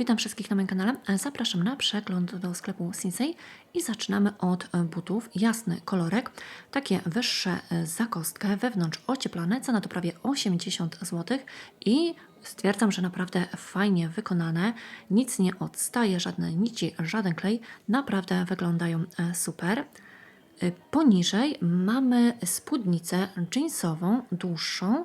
Witam wszystkich na moim kanale. Zapraszam na przegląd do sklepu Sinsei i zaczynamy od butów. Jasny kolorek, takie wyższe za kostkę, wewnątrz ocieplane, cena to prawie 80 zł i stwierdzam, że naprawdę fajnie wykonane. Nic nie odstaje, żadne nici, żaden klej. Naprawdę wyglądają e, super. Y, Poniżej mamy spódnicę jeansową, dłuższą.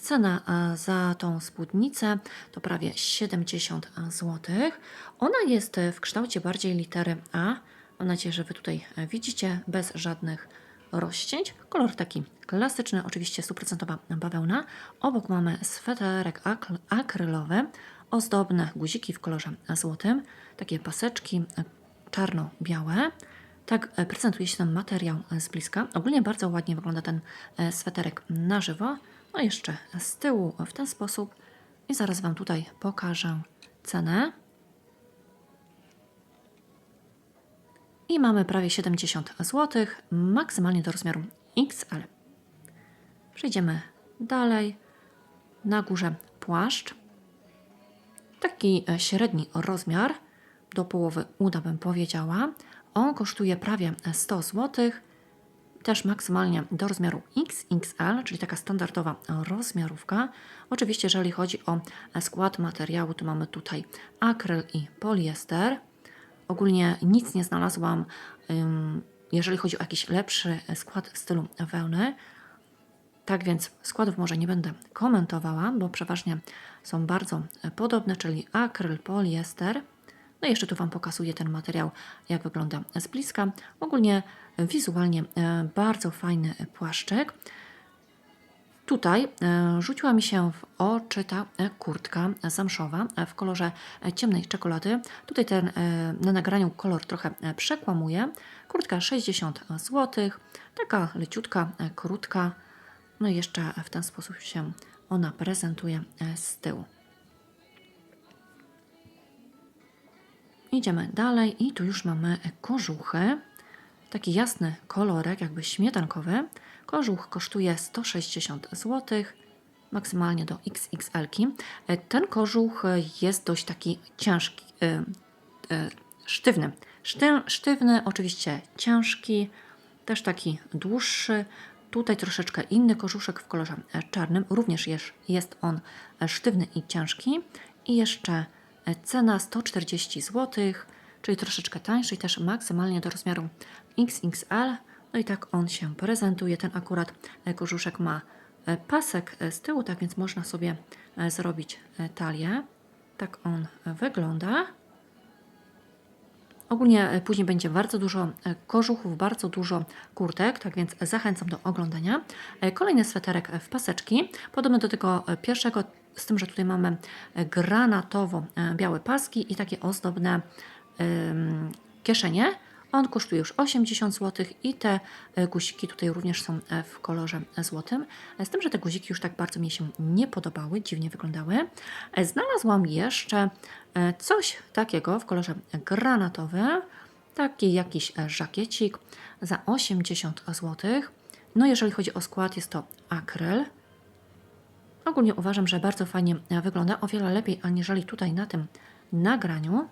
Cena e, za tą spódnicę to prawie 70 zł. Ona jest w kształcie bardziej litery A. Mam nadzieję, że Wy tutaj e, widzicie, bez żadnych rozcięć. Kolor taki klasyczny, oczywiście 100% bawełna. Obok mamy sweterek akry- akrylowy, ozdobne guziki w kolorze złotym, takie paseczki e, czarno-białe. Tak prezentuje się ten materiał z bliska. Ogólnie bardzo ładnie wygląda ten sweterek na żywo. No jeszcze z tyłu w ten sposób. I zaraz Wam tutaj pokażę cenę. I mamy prawie 70 zł, maksymalnie do rozmiaru XL. Przejdziemy dalej. Na górze płaszcz. Taki e, średni rozmiar, do połowy uda bym powiedziała. On kosztuje prawie 100 zł. Też maksymalnie do rozmiaru XXL, czyli taka standardowa rozmiarówka. Oczywiście, jeżeli chodzi o skład materiału, to mamy tutaj akryl i poliester. Ogólnie nic nie znalazłam, jeżeli chodzi o jakiś lepszy skład w stylu wełny. Tak więc składów może nie będę komentowała, bo przeważnie są bardzo podobne, czyli akryl, poliester. No i jeszcze tu Wam pokazuję ten materiał, jak wygląda z bliska. Ogólnie wizualnie e, bardzo fajny płaszczek. Tutaj e, rzuciła mi się w oczy ta e, kurtka zamszowa w kolorze ciemnej czekolady. Tutaj ten na nagraniu kolor trochę przekłamuje. Kurtka 60 zł, taka leciutka, krótka. No i jeszcze w ten sposób się ona prezentuje z tyłu. Idziemy dalej i tu już mamy kożuchy. Taki jasny kolorek, jakby śmietankowy. Kożuch kosztuje 160 zł, maksymalnie do XXL. -ki. E, Ten kożuch e, jest dość taki ciężki, e, sztywny. Szty, sztywny, oczywiście ciężki, też taki dłuższy. Tutaj troszeczkę inny kożuszek w kolorze czarnym. Również jest, jest on sztywny i ciężki. I jeszcze cena 140 zł, czyli troszeczkę tańszy i też maksymalnie do rozmiaru XXL. No i tak on się prezentuje. Ten akurat e, kożuszek ma e, pasek e, z tyłu, tak więc można sobie zrobić talię. Tak on wygląda. Ogólnie później będzie bardzo dużo kożuchów, bardzo dużo kurtek, tak więc zachęcam do oglądania. Kolejny sweterek w paseczki, podobny do tego pierwszego, z tym, że tutaj mamy granatowo-białe paski i takie ozdobne kieszenie. On kosztuje już 80 zł i te e, guziki tutaj również są e, w kolorze złotym. Z tym, że te guziki już tak bardzo mi się nie podobały, dziwnie wyglądały. E, Znalazłam jeszcze coś takiego w kolorze granatowym, taki jakiś żakiecik za 80 zł. No jeżeli chodzi o skład, jest to akryl. Ogólnie uważam, że bardzo fajnie wygląda, o wiele lepiej aniżeli tutaj na tym nagraniu.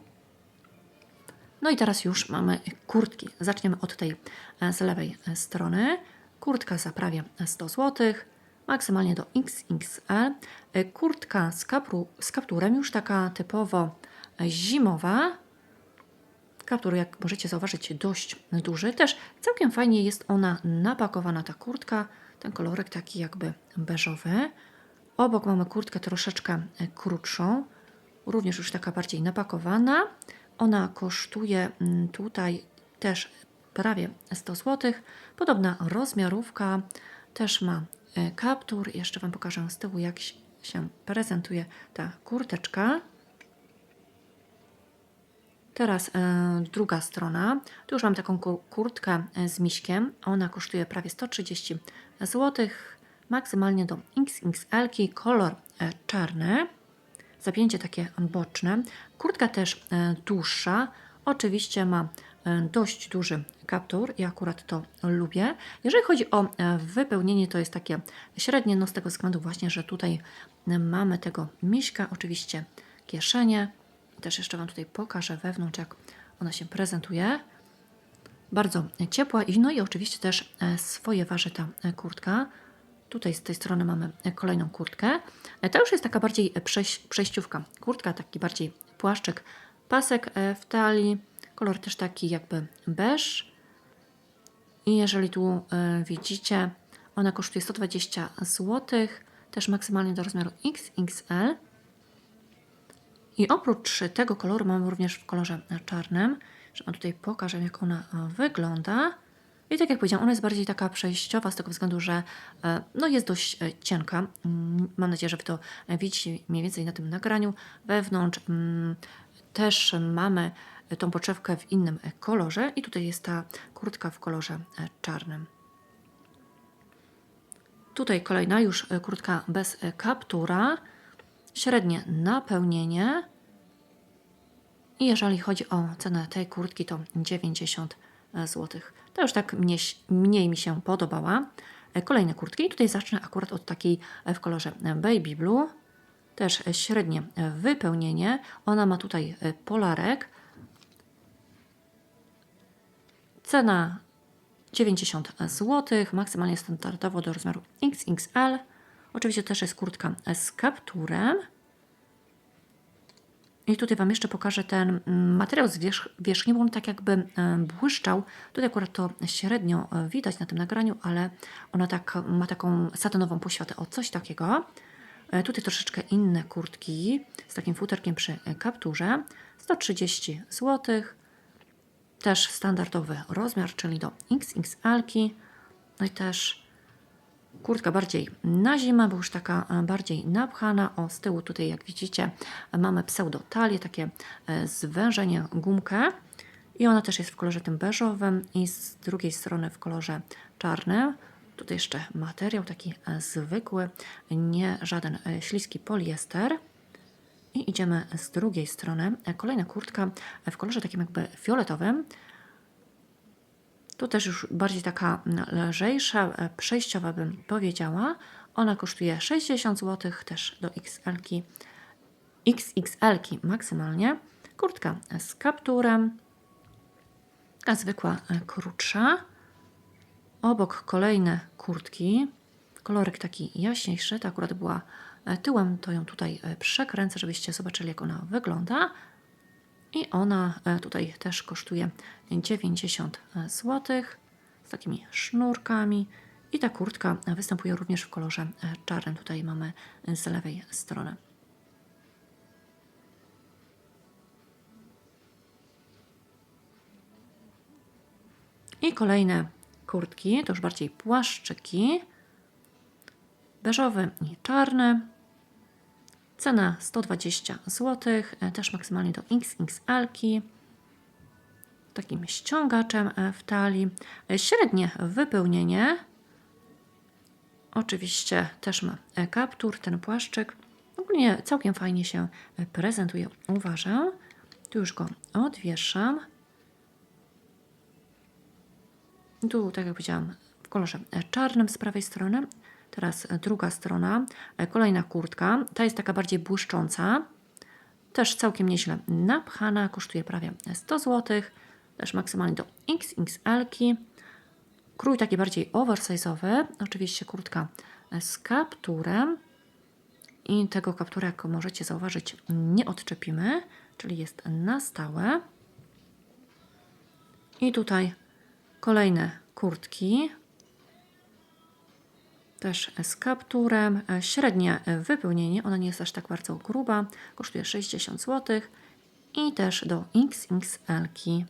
No i teraz już mamy kurtki. Zaczniemy od tej e, z lewej e, strony. Kurtka za prawie 100 zł, maksymalnie do XXL. E, Kurtka z, kapru, z kapturem, już taka typowo zimowa. Kaptur, jak możecie zauważyć, dość duży. Też całkiem fajnie jest ona napakowana, ta kurtka. Ten kolorek taki jakby beżowy. Obok mamy kurtkę troszeczkę krótszą, również już taka bardziej napakowana. Ona kosztuje mm, tutaj też prawie 100 zł. Podobna rozmiarówka, też ma e, kaptur. Jeszcze Wam pokażę z tyłu, jak się- prezentuje ta kurteczka. Teraz e, druga strona. Tu już mam taką ku- kurtkę e, z miśkiem. Ona kosztuje prawie 130 zł. Maksymalnie do XXL. Kolor czarny. Zapięcie takie boczne. Kurtka też e, dłuższa. Oczywiście ma e, dość duży kaptur. Ja akurat to lubię. Jeżeli chodzi o e, wypełnienie, to jest takie średnie, no z tego względu właśnie, że tutaj mamy tego miśka. Oczywiście kieszenie też jeszcze Wam tutaj pokażę wewnątrz, jak ona się prezentuje. Bardzo ciepła i no i oczywiście też swoje waży ta kurtka. Tutaj z tej strony mamy kolejną kurtkę. E, To już jest taka bardziej e, przejś, przejściówka. Kurtka, taki bardziej płaszczyk, pasek e, w talii, kolor też taki jakby beż. I jeżeli tu widzicie, ona kosztuje 120 zł, też maksymalnie do rozmiaru XXL. I oprócz tego koloru mamy również w kolorze czarnym, że Wam tutaj pokażę, jak ona wygląda. I tak jak powiedziałam, ona jest bardziej taka przejściowa z tego względu, że e, no, jest dość e, cienka. Mm, Mam nadzieję, że Wy to widzicie mniej więcej na tym nagraniu. Wewnątrz mm, też mamy tą poczewkę w innym e, kolorze i tutaj jest ta kurtka w kolorze czarnym. Tutaj kolejna już kurtka bez kaptura, średnie napełnienie. I jeżeli chodzi o cenę tej kurtki, to 90 zł. To już tak mnie, mniej mi się podobała. E, Kolejne kurtki. Tutaj zacznę akurat od takiej e, w kolorze e, baby blue. Też średnie wypełnienie. Ona ma tutaj polarek. Cena 90 zł, maksymalnie standardowo do rozmiaru XXL. Oczywiście też jest kurtka z kapturem. I tutaj Wam jeszcze pokażę ten mm, materiał z wierzch, wierzchni, bo on tak jakby błyszczał. Tutaj akurat to średnio e, widać na tym nagraniu, ale ona tak ma taką satynową poświatę, o coś takiego. E, Tutaj troszeczkę inne kurtki z takim futerkiem przy e, kapturze. 130 zł. Też standardowy rozmiar, czyli do XXL. No i też kurtka bardziej na zimę, bo już taka e, bardziej napchana. O, z tyłu tutaj, jak widzicie, mamy pseudotalię, takie e, zwężenie, gumkę. I ona też jest w kolorze tym beżowym i z drugiej strony w kolorze czarnym. Tutaj jeszcze materiał taki e, zwykły, nie żaden śliski poliester. I idziemy z drugiej strony. Kolejna kurtka w kolorze takim jakby fioletowym. Tu też już bardziej taka lżejsza, e, przejściowa bym powiedziała. Ona kosztuje 60 zł, też do XL-ki. XXL-ki maksymalnie. Kurtka z kapturem. Taka zwykła, e, krótsza. Obok kolejne kurtki. Kolorek taki jaśniejszy. Ta akurat była e, tyłem, to ją tutaj przekręcę, żebyście zobaczyli, jak ona wygląda. I ona e, tutaj też kosztuje 90 zł z takimi sznurkami. I ta kurtka występuje również w kolorze e, czarnym. Tutaj mamy z lewej strony. I kolejne kurtki, to już bardziej płaszczyki. Beżowy i czarny. Cena 120 zł, e, też maksymalnie do XXL. -ki. Takim ściągaczem e, w talii. E, Średnie wypełnienie. Oczywiście też ma kaptur, ten płaszczyk. Ogólnie całkiem fajnie się prezentuje, uważam. Tu już go odwieszam. Tu, tak jak powiedziałam, w kolorze czarnym z prawej strony. Teraz e, druga strona, e, kolejna kurtka. Ta jest taka bardziej błyszcząca. Też całkiem nieźle napchana, kosztuje prawie 100 zł. Też maksymalnie do XXL. Krój taki bardziej oversize'owy. Oczywiście kurtka e, z kapturem. I tego kaptura, jak możecie zauważyć, nie odczepimy, czyli jest na stałe. I tutaj kolejne kurtki. Też z kapturem. E, Średnie wypełnienie, ona nie jest aż tak bardzo gruba, kosztuje 60 zł. I też do XXL. -ki.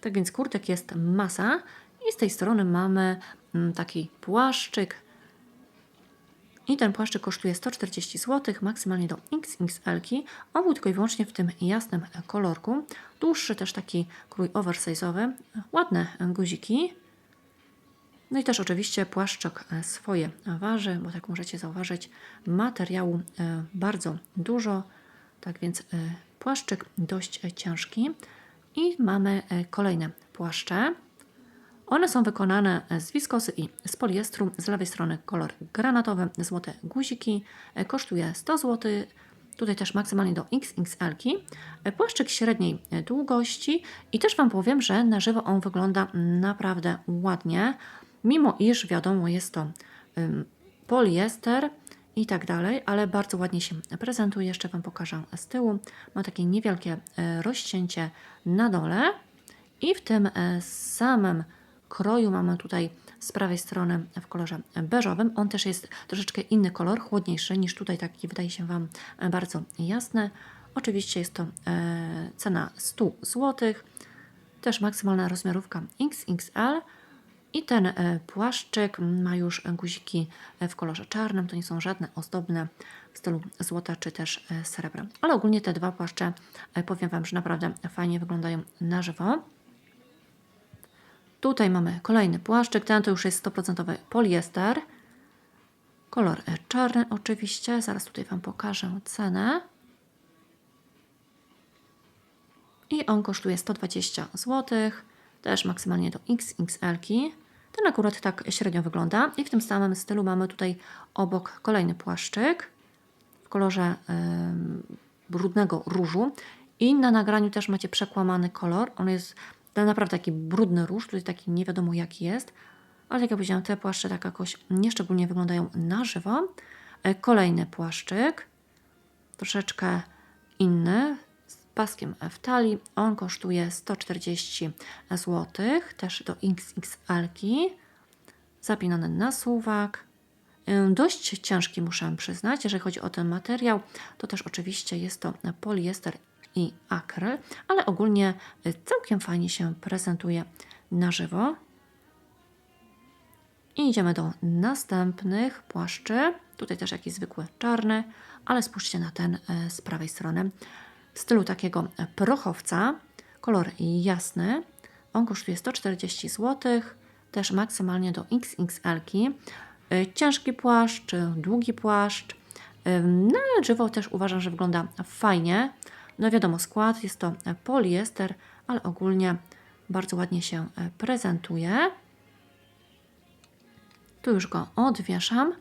Tak więc kurtek jest masa. I z tej strony mamy mm, taki płaszczyk. I ten płaszczyk kosztuje 140 zł, maksymalnie do XXL. -ki. On tylko i wyłącznie w tym jasnym kolorku. Dłuższy też taki krój oversize'owy. Ładne guziki. No i też oczywiście płaszczok e, swoje waży, bo tak możecie zauważyć, materiału e, bardzo dużo. Tak więc e, płaszczyk dość ciężki. I mamy kolejne płaszcze. One są wykonane z wiskosy i z poliestru. Z lewej strony kolor granatowy, złote guziki. Kosztuje 100 zł. Tutaj też maksymalnie do XXL. E, Płaszczyk średniej długości i też Wam powiem, że na żywo on wygląda naprawdę ładnie, mimo iż wiadomo jest to poliester i tak dalej, ale bardzo ładnie się prezentuje. Jeszcze Wam pokażę z tyłu. Ma takie niewielkie e, rozcięcie na dole i w tym e, samym kroju mamy tutaj z prawej strony w kolorze beżowym. On też jest troszeczkę inny kolor, chłodniejszy niż tutaj taki wydaje się Wam e, bardzo jasny. Oczywiście jest to cena 100 zł, też maksymalna rozmiarówka XXL. I ten e, płaszczyk ma już guziki w kolorze czarnym, to nie są żadne ozdobne w stylu złota czy też e, srebra. Ale ogólnie te dwa płaszcze, e, powiem Wam, że naprawdę fajnie wyglądają na żywo. Tutaj mamy kolejny płaszczyk, ten to już jest 100% poliester. Kolor e, czarny oczywiście, zaraz tutaj Wam pokażę cenę. I on kosztuje 120 zł, też maksymalnie do XXL. -ki. Ten akurat tak średnio wygląda. I w tym samym stylu mamy tutaj obok kolejny płaszczyk w kolorze brudnego różu. I na nagraniu też macie przekłamany kolor. On jest naprawdę taki brudny róż, tutaj taki nie wiadomo jaki jest. Ale jak ja powiedziałam, te płaszcze tak jakoś nieszczególnie wyglądają na żywo. E, Kolejny płaszczyk, troszeczkę inny, paskiem w talii. On kosztuje 140 zł, też do XXL, zapinany na suwak. Ym, Dość ciężki muszę przyznać, jeżeli chodzi o ten materiał, to też oczywiście jest to poliester i akryl, ale ogólnie y, całkiem fajnie się prezentuje na żywo. I idziemy do następnych płaszczy. Tutaj też jakiś zwykły czarny, ale spójrzcie na ten e, z prawej strony. W stylu takiego prochowca. Kolor jasny. On kosztuje 140 zł. Też maksymalnie do XXL. E, Ciężki płaszcz, długi płaszcz. E, Na żywo też uważam, że wygląda fajnie. No wiadomo, skład jest to poliester, ale ogólnie bardzo ładnie się prezentuje. Tu już go odwieszam.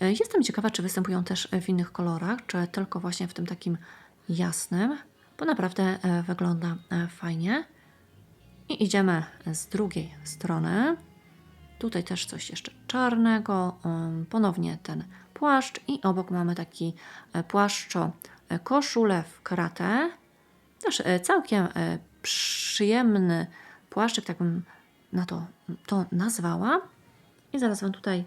E, Jestem ciekawa, czy występują też w innych kolorach, czy tylko właśnie w tym takim jasnym, bo naprawdę e, wygląda e, fajnie. I idziemy z drugiej strony. Tutaj też coś jeszcze czarnego, um, ponownie ten płaszcz i obok mamy taki e, płaszczo koszulę w kratę. Też całkiem przyjemny płaszczyk, tak bym na to, to nazwała. I zaraz Wam tutaj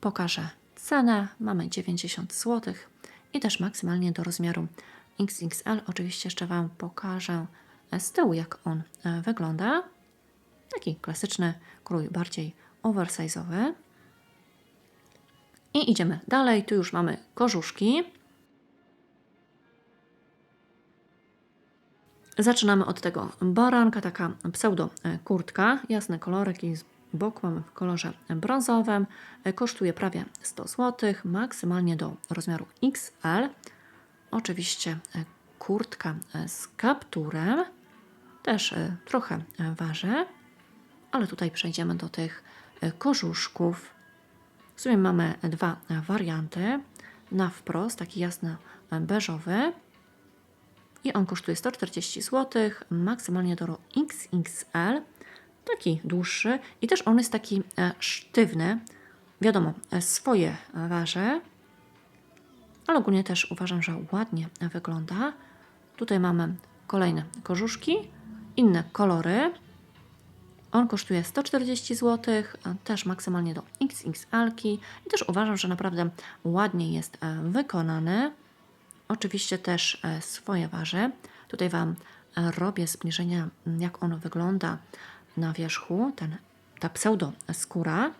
pokażę cenę. Mamy 90 zł i też maksymalnie do rozmiaru XXL. Oczywiście jeszcze Wam pokażę z tyłu, jak on e, wygląda. Taki klasyczny krój, bardziej oversize'owy. I idziemy dalej. Tu już mamy korzuszki. Zaczynamy od tego baranka, taka pseudo e, kurtka, jasny kolorek i z boku mamy w kolorze brązowym. E, Kosztuje prawie 100 zł, maksymalnie do rozmiaru XL. Oczywiście e, kurtka e, z kapturem, też e, trochę waży, ale tutaj przejdziemy do tych korzuszków. W sumie mamy dwa warianty. Na wprost, taki jasno beżowy. I on kosztuje 140 zł, maksymalnie do XXL. Taki dłuższy i też on jest taki sztywny. Wiadomo, swoje waży, ale ogólnie też uważam, że ładnie wygląda. Tutaj mamy kolejne korzuszki, inne kolory. On kosztuje 140 zł, też maksymalnie do XXL. I też uważam, że naprawdę ładnie jest e, wykonany. Oczywiście też e, swoje waży. Tutaj Wam e, robię zbliżenia, jak on wygląda na wierzchu. Ten, ta pseudo skóra.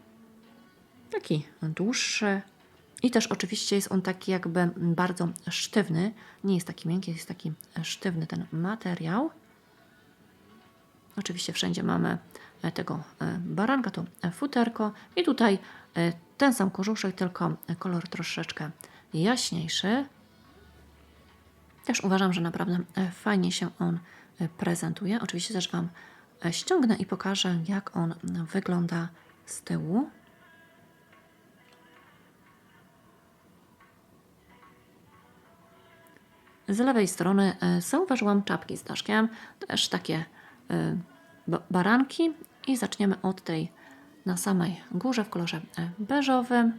Taki dłuższy. I też oczywiście jest on taki jakby bardzo sztywny. Nie jest taki miękki, jest taki sztywny ten materiał. Oczywiście wszędzie mamy e, tego e, baranka, to e, futerko. I tutaj ten sam korzuszek, tylko kolor troszeczkę jaśniejszy. Też uważam, że naprawdę fajnie się on prezentuje. Oczywiście też Wam ściągnę i pokażę, jak on wygląda z tyłu. Z lewej strony e, zauważyłam czapki z daszkiem, też takie e, ba- baranki i zaczniemy od tej na samej górze w kolorze e, beżowym.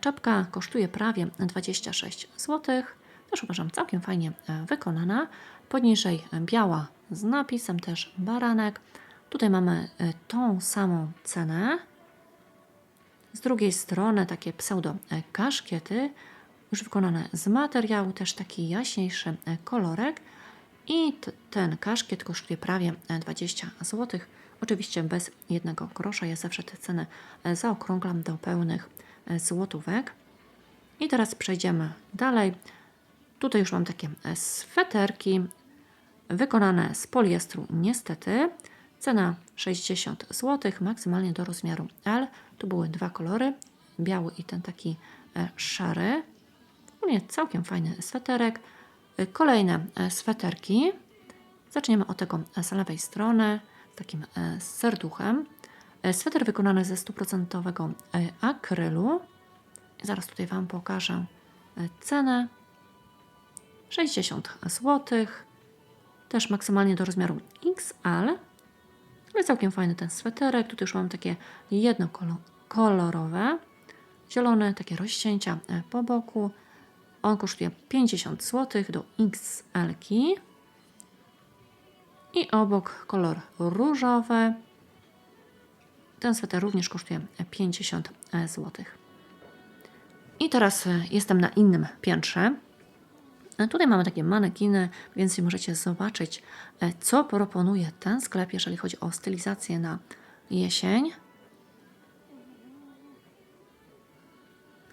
Czapka kosztuje prawie 26 zł. Też uważam całkiem fajnie wykonana. Poniżej biała z napisem też baranek. Tutaj mamy tą samą cenę. Z drugiej strony takie pseudo kaszkiety, już wykonane z materiału, też taki jaśniejszy e, kolorek. I ten kaszkiet kosztuje prawie e, 20 zł. Oczywiście bez jednego grosza. Ja zawsze te ceny e, zaokrąglam do pełnych e, złotówek. I teraz przejdziemy dalej. Tutaj już mam takie e, sweterki wykonane z poliestru niestety. Cena 60 zł, maksymalnie do rozmiaru L. Tu były dwa kolory, biały i ten taki e, szary. Ogólnie całkiem fajny sweterek. Y, Kolejne e, sweterki. Zaczniemy od tego e, z lewej strony, takim serduchem. Sweter wykonany ze 100% e, akrylu. Zaraz tutaj Wam pokażę cenę. 60 zł. Też maksymalnie do rozmiaru XL. Ale całkiem fajny ten sweterek. Tutaj już mam takie jednokolorowe. Zielone, takie rozcięcia po boku. On kosztuje 50 zł do XL. -ki. I obok kolor różowy. Ten sweter również kosztuje 50 zł. I teraz e, jestem na innym piętrze. E, Tutaj mamy takie manekiny, więc możecie zobaczyć, e, co proponuje ten sklep, jeżeli chodzi o stylizację na jesień.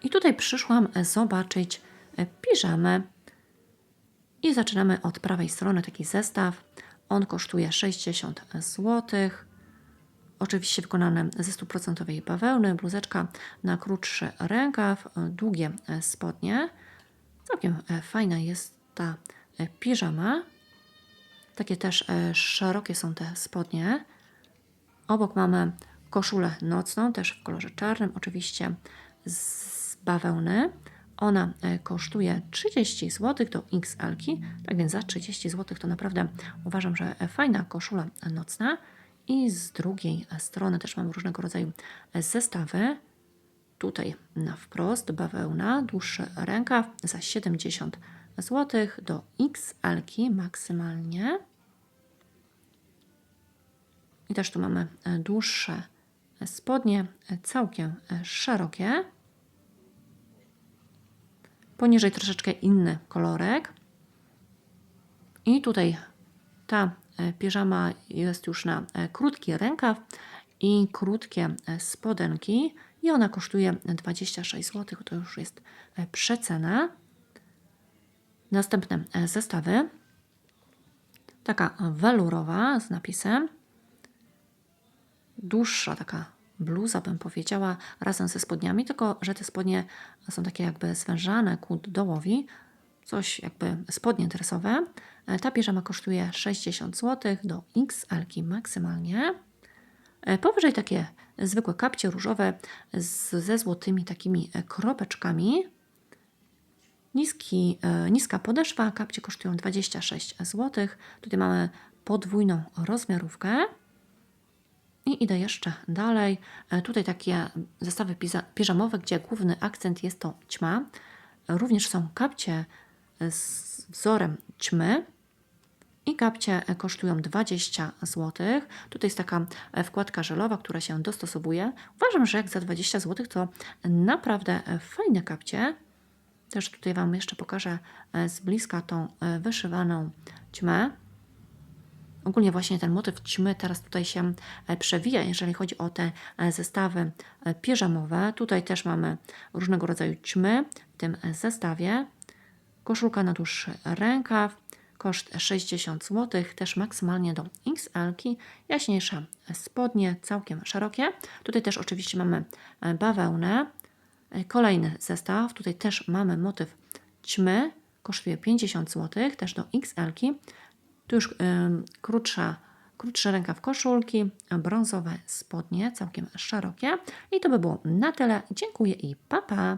I tutaj przyszłam zobaczyć piżamę. I zaczynamy od prawej strony taki zestaw. On kosztuje 60 zł. Oczywiście wykonany ze 100% bawełny, bluzeczka na krótszy rękaw, długie spodnie. Całkiem fajna jest ta piżama. Takie też szerokie są te spodnie. Obok mamy koszulę nocną, też w kolorze czarnym, oczywiście z bawełny. Ona e, kosztuje 30 zł do XL, -ki, tak więc za 30 zł to naprawdę uważam, że fajna koszula nocna. I z drugiej strony też mamy różnego rodzaju zestawy. Tutaj na wprost bawełna, dłuższy rękaw za 70 zł do XL maksymalnie. I też tu mamy e, dłuższe spodnie, e, całkiem szerokie. Poniżej troszeczkę inny kolorek. I tutaj ta e, piżama jest już na e, krótki rękaw i krótkie e, spodenki. I ona kosztuje 26 zł. To już jest przecena. Następne zestawy. Taka welurowa z napisem dłuższa taka bluza, bym powiedziała, razem ze spodniami, tylko że te spodnie są takie jakby zwężane ku dołowi, coś jakby spodnie dresowe. E, Ta piżama kosztuje 60 zł do XL maksymalnie. E, Powyżej takie zwykłe kapcie różowe z, ze złotymi takimi e, kropeczkami. Niski, niska podeszwa, kapcie kosztują 26 zł. Tutaj mamy podwójną rozmiarówkę. I idę jeszcze dalej. E, Tutaj takie zestawy piżamowe, gdzie główny akcent jest to ćma. E, Również są kapcie z wzorem ćmy. I kapcie e, kosztują 20 zł. Tutaj jest taka e, wkładka żelowa, która się dostosowuje. Uważam, że jak za 20 zł to naprawdę e, fajne kapcie. Też tutaj Wam jeszcze pokażę e, z bliska tą e, wyszywaną ćmę. Ogólnie właśnie ten motyw ćmy teraz tutaj się e, przewija, jeżeli chodzi o te e, zestawy e, piżamowe. Tutaj też mamy różnego rodzaju ćmy w tym zestawie. Koszulka na dłuższy rękaw, koszt 60 zł, też maksymalnie do XL, -ki. jaśniejsze spodnie, całkiem szerokie. Tutaj też oczywiście mamy bawełnę. Kolejny zestaw, tutaj też mamy motyw ćmy, kosztuje 50 zł, też do XL. -ki. Tu już krótsza, krótszy rękaw koszulki, brązowe spodnie, całkiem szerokie. I to by było na tyle. Dziękuję i pa pa!